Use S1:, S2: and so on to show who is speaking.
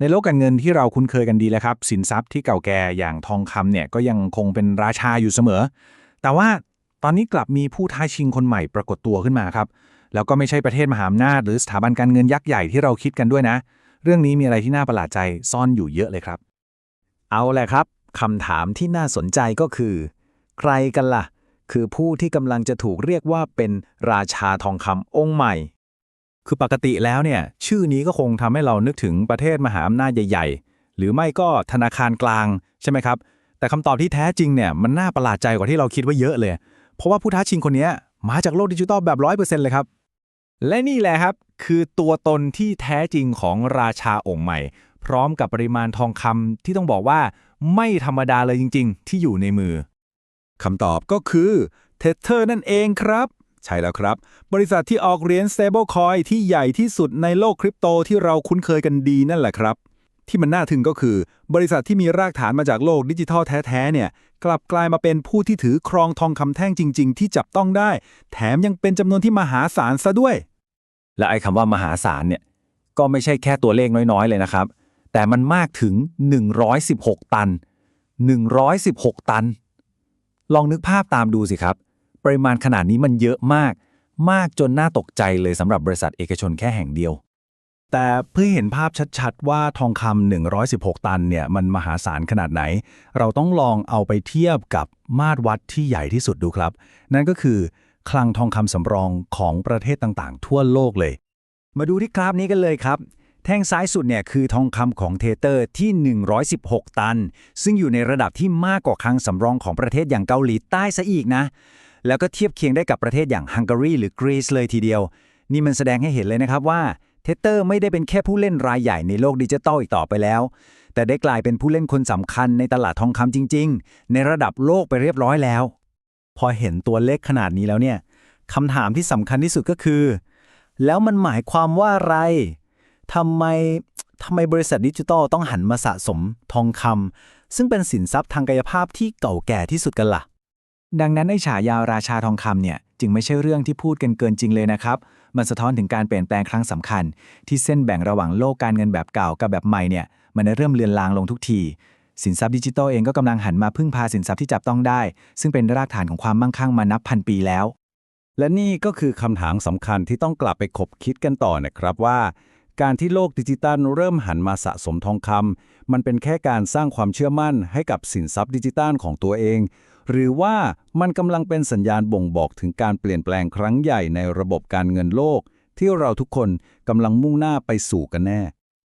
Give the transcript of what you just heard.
S1: ในโลกการเงินที่เราคุ้นเคยกันดีแล้วครับ สินทรัพย์ที่เก่าแก่อย่างทองคำเนี่ยก็ยังคงเป็นราชาอยู่เสมอ แต่ว่าตอนนี้กลับมีผู้ท้าชิงคนใหม่ปรากฏตัวขึ้นมาครับ แล้วก็ไม่ใช่ประเทศมหาอำนาจหรือสถาบันการเงินยักษ์ใหญ่ที่เราคิดกันด้วยนะ เรื่องนี้มีอะไรที่น่าประหลาดใจซ่อนอยู่เยอะเลยครับ
S2: เอาแหละครับคำถามที่น่าสนใจก็คือ ใครกันล่ะ คือผู้ที่กำลังจะถูกเรียกว่าเป็นราชาทองคำองค์ใหม่
S1: คือปกติแล้วเนี่ยชื่อนี้ก็คงทำให้เรานึกถึงประเทศมหาอำนาจใหญ่ ๆ หรือไม่ก็ธนาคารกลางใช่ไหมครับ แต่คำตอบที่แท้จริงเนี่ยมันน่าประหลาดใจกว่าที่เราคิดไว้เยอะเลย เพราะว่าผู้ท้าชิงคนนี้มาจากโลกดิจิทัลแบบร้อยเปอร์เซ็นต์เลยครับ และนี่แหละครับ คือตัวตนที่แท้จริงของราชาองค์ใหม่ พร้อมกับปริมาณทองคำที่ต้องบอกว่าไม่ธรรมดาเลยจริง ๆ ที่อยู่ในมือ
S3: คำตอบก็คือ Tether นั่นเองครับ ใช่แล้วครับ บริษัทที่ออกเหรียญ stablecoin ที่ใหญ่ที่สุดในโลกคริปโตที่เราคุ้นเคยกันดีนั่นแหละครับ ที่มันน่าทึ่งก็คือ บริษัทที่มีรากฐานมาจากโลกดิจิทัลแท้ๆเนี่ย กลับกลายมาเป็นผู้ที่ถือครองทองคำแท่งจริง ๆ ที่จับต้องได้ แถมยังเป็นจำนวนที่มหาศาลซะด้วย
S1: และไอ้คำว่ามหาศาลเนี่ยก็ไม่ใช่แค่ตัวเลขน้อยๆเลยนะครับ แต่มันมากถึง 116 ตัน 116 ตัน ลองนึกภาพตามดูสิครับ ปริมาณขนาดนี้มันเยอะมาก มากจนน่าตกใจเลยสำหรับบริษัทเอกชนแค่แห่งเดียว แต่เพื่อเห็นภาพชัดๆ ว่าทองคำ116 ตันเนี่ยมันมหาศาลขนาดไหน เราต้องลองเอาไปเทียบกับมาตรวัดที่ใหญ่ที่สุดดูครับ นั่นก็คือคลังทองคำสำรองของประเทศต่างๆ ทั่วโลกเลย
S2: มาดูที่กราฟนี้กันเลยครับแท่งซ้ายสุดเนี่ยคือทองคำของเทเตอร์ที่ 116 ตัน ซึ่งอยู่ในระดับที่มากกว่าคลังสำรองของประเทศอย่างเกาหลีใต้ซะอีกนะ แล้วก็เทียบเคียงได้กับประเทศอย่างฮังการีหรือกรีซเลยทีเดียว นี่มันแสดงให้เห็นเลยนะครับว่าเทเตอร์ไม่ได้เป็นแค่ผู้เล่นรายใหญ่ในโลกดิจิทัลอีกต่อไปแล้ว แต่ได้กลายเป็นผู้เล่นคนสำคัญในตลาดทองคำจริง ๆ ในระดับโลกไปเรียบร้อยแล้ว
S1: พอเห็นตัวเลขขนาดนี้แล้วเนี่ยคำถามที่สำคัญที่สุดก็คือ แล้วมันหมายความว่าอะไรทำไมทำไมบริษัทดิจิทัลต้องหันมาสะสมทองคำซึ่งเป็นสินทรัพย์ทางกายภาพที่เก่าแก่ที่สุดกันล่ะ ดังนั้นในฉายาราชาทองคำเนี่ยจึงไม่ใช่เรื่องที่พูดกันเกินจริงเลยนะครับ มันสะท้อนถึงการเปลี่ยนแปลงครั้งสำคัญ ที่เส้นแบ่งระหว่างโลกการเงินแบบเก่ากับแบบใหม่เนี่ยมันเริ่มเลือนลางลงทุกที สินทรัพย์ดิจิทัลเองก็กำลังหันมาพึ่งพาสินทรัพย์ที่จับต้องได้ ซึ่งเป็นรากฐานของความมั่งคั่งมานับพันปีแล้ว
S3: และนี่ก็คือคำถามสำคัญที่ต้องกลับไปคบคิดกันต่อนะครับว่า การที่โลกดิจิตัลเริ่มหันมาสะสมทองคำมันเป็นแค่การสร้างความเชื่อมั่นให้กับสินทรัพย์ดิจิตัลของตัวเอง หรือว่ามันกำลังเป็นสัญญาณบ่งบอกถึงการเปลี่ยนแปลงครั้งใหญ่ในระบบการเงินโลก ที่เราทุกคนกำลังมุ่งหน้าไปสู่กันแน่